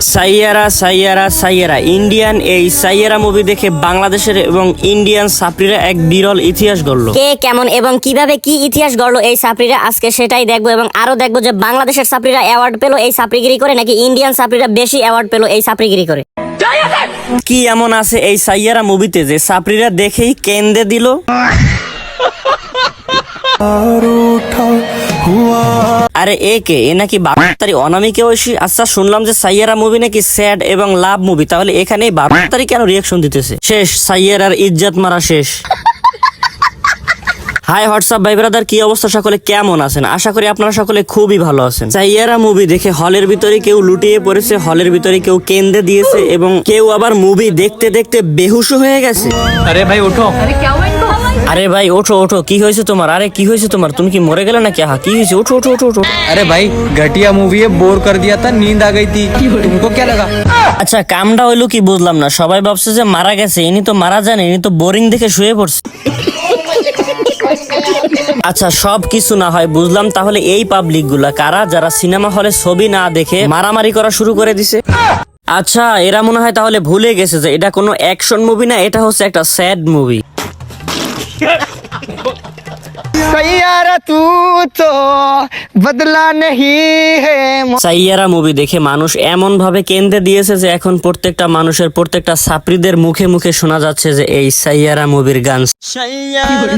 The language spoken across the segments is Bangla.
সাইয়ারা সাইয়ারা সাইয়ারা। ইন্ডিয়ান এই সাইয়ারা মুভি দেখে বাংলাদেশের এবং ইন্ডিয়ান সাপ্রিরা এক বিরল ইতিহাস গড়ল। কে কেমন এবং কীভাবে কি ইতিহাস গড়লো এই সাপ্রিরা আজকে সেটাই দেখব এবং আরও দেখব যে বাংলাদেশের সাপ্রিরা অ্যাওয়ার্ড পেল এই সাপ্রিগিরি করে নাকি ইন্ডিয়ান সাপ্রিরা বেশি অ্যাওয়ার্ড পেল এই সাপ্রিগিরি করে? কি এমন আছে এই সাইয়ারা মুভিতে যে সাপ্রিরা দেখেই কেন্দে দিল? আরে আরে এ কে? এ নাকি বাপ্তারি অনামিকে ঐশী? আচ্ছা শুনলাম যে সাইয়ারা মুভি নাকি স্যাড এবং লাভ মুভি তাহলে এখানে বাপ্তারি হ্যাঁ। কেন রিয়াকশন দিতেছে? শেষ সাইয়ারার ইজ্জত মারা শেষ। হাই হোয়াটসঅ্যাপ ভাই ব্রাদার কি অবস্থা? সকলে কেমন আছেন? আশা করি আপনারা সকলে খুবই ভালো আছেন। সাইয়ারা মুভি দেখে হলের ভিতরে কেউ লুটিয়ে পড়েছে হলের ভিতরে কেউ কেন্দে দিয়েছে এবং কেউ আবার মুভি দেখতে দেখতে বেহুশ হয়ে গেছে। আরে ভাই উঠো আরে ভাই ওঠো ওঠো কি হয়েছে তোমার আরে কি হয়েছে তোমার তুমি কি মরে গেলে নাকি হ্যাঁ কি হয়েছে ওঠো ওঠো ওঠো ওঠো अरे भाई घटिया मूवी है बोर कर दिया था नींद आ गई थी तुमको क्या लगा আচ্ছা কামটা হইলো কি বুঝলাম না সবাই ভাবছে যে মারা গেছে ইনি তো মারা যান ইনি তো বোরিং দেখে শুয়ে পড়ছে আচ্ছা সব কিছু না হয় বুঝলাম তাহলে এই পাবলিক গুলা কারা যারা সিনেমা হলে ছবি না দেখে মারামারি করা শুরু করে দিছে আচ্ছা এরা মনে হয় তাহলে ভুলে গেছে যে এটা কোনো অ্যাকশন মুভি না এটা হচ্ছে একটা স্যাড মুভি সাইয়ারা তু তো বদলা নেহি হে সাইয়ারা মুভি দেখে মানুষ এমন ভাবে কেন্দ্রে দিয়েছে যে এখন প্রত্যেকটা মানুষের প্রত্যেকটা ছাত্রীদের মুখে মুখে শোনা যাচ্ছে যে এই সাইয়ারা মুভির গান। সাইয়ারা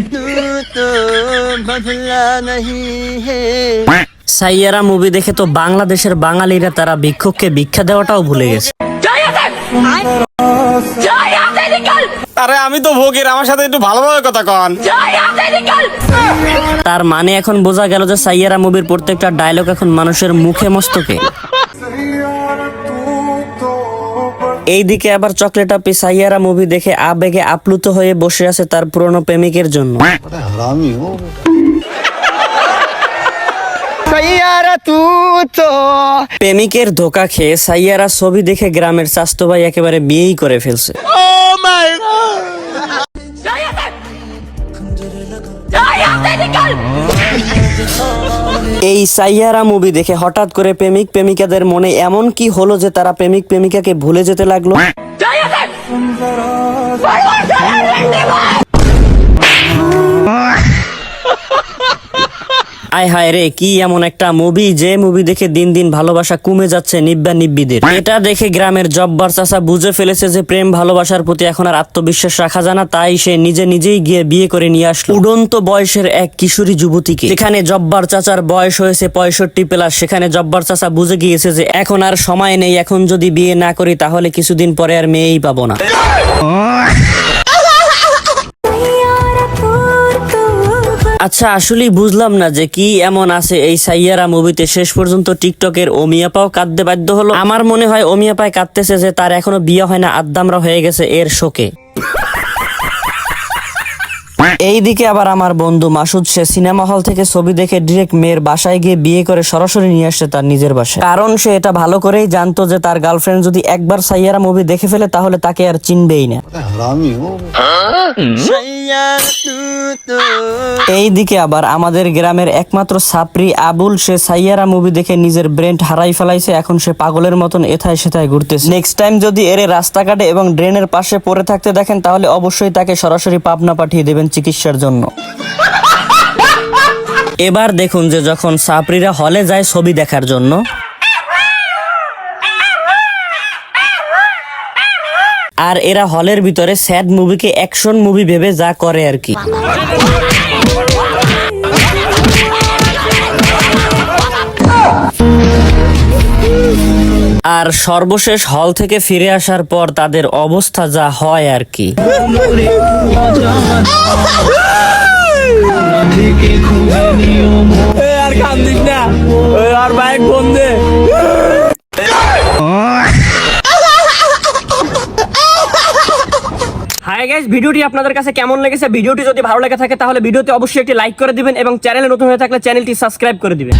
সাইয়ারা মুভি দেখে তো বাংলাদেশের বাঙালিরা তারা বিক্ষোভকে ভিক্ষা দেওয়াটাও ভুলে গেছে। আরে আমি তো ভোগের আমার সাথে একটু ভালোভাবে কথা কন। তার মানে এখন বোঝা গেল যে সাইয়ারা মুভির প্রত্যেকটা ডায়লগ এখন মানুষের মুখে মস্তকে। এইদিকে আবার চকলেট আপি সাইয়ারা মুভি দেখে আবেগে আপ্লুত হয়ে বসে আছে তার পুরনো প্রেমিকের জন্য। প্রেমিকের ধোকা খেয়ে সাইয়ারা ছবি দেখে গ্রামের স্বাস্থ্য ভাই একেবারে বিয়েই করে ফেলছে। এই সাইয়ারা মুভি দেখে হঠাৎ করে প্রেমিক প্রেমিকাদের মনে এমন কি হলো যে তারা প্রেমিক প্রেমিকাকে ভুলে যেতে লাগল? আয় হায় রে, কি এমন একটা মুভি যে মুভি দেখে দিন দিন ভালোবাসা কমে যাচ্ছে নিব্বা নিব্বিদের। এটা দেখে গ্রামের জব্বার চাচা বুঝে ফেলেছে যে প্রেম ভালোবাসার প্রতি এখন আর আত্মবিশ্বাস রাখা যায় না, তাই সে নিজে নিজেই গিয়ে বিয়ে করে নিয়ে আসলো। উড়ন্ত বয়সের এক কিশোরী যুবতীকে। সেখানে জব্বার চাচার বয়স হয়েছে পঁয়ষট্টি প্লাস, সেখানে জব্বার চাচা বুঝে গিয়েছে যে এখন আর সময় নেই, এখন যদি বিয়ে না করি তাহলে কিছুদিন পরে আর মেয়েই পাবো না। আচ্ছা আসলেই বুঝলাম না যে কি এমন আছে। এই সাইয়ারা মুভিতে শেষ পর্যন্ত টিকটকের অমিয়াপাও কাঁদতে বাধ্য হলো। আমার মনে হয় অমিয়াপায় কাঁদতেছে যে তার এখনও বিয়ে হয় না আদ্দামরা হয়ে গেছে এর শোকে। এইদিকে আবার আমার বন্ধু মাসুদ সে সিনেমা হল থেকে ছবি দেখে ডিরেক্ট মেয়ের বাসায় গিয়ে বিয়ে করে সরাসরি নিয়ে আসছে তার নিজের বাসায়। কারণ সে এটা ভালো করেই জানতো যে তার গার্লফ্রেন্ড যদি একবার সাইয়ারা মুভি দেখে ফেলে তাহলে তাকে আর চিনবেই না। এইদিকে আবার আমাদের গ্রামের একমাত্র সাপরি আবুল সে সাইয়ারা মুভি দেখে নিজের ব্রেন্ট হারাই ফেলাইছে এখন সে পাগলের মতন এথায় সেথায় ঘুরতেছে। নেক্সট টাইম যদি এর রাস্তাঘাটে এবং ড্রেনের পাশে পড়ে থাকতে দেখেন তাহলে অবশ্যই তাকে সরাসরি পাবনা পাঠিয়ে দেবেন। চিকিৎসার জন্য। এবার দেখুন যে যখন সাপরিরা হলে যায় ছবি দেখার জন্য। আর এরা হলের ভিতরে স্যাড মুভিকে অ্যাকশন মুভি ভেবে যা করে আর কি। আর সর্বশেষ হল থেকে ফিরে আসার পর তাদের অবস্থা যা হয় আর কি। আর কান্দিস না। আর বাইক বন্ধে হাই গাইস ভিডিওটি আপনাদের কাছে কেমন লেগেছে? ভিডিওটি যদি ভালো লেগে থাকে তাহলে ভিডিওতে অবশ্যই একটি লাইক করে দিবেন এবং চ্যানেলে নতুন হয়ে থাকলে চ্যানেলটি সাবস্ক্রাইব করে দিবেন।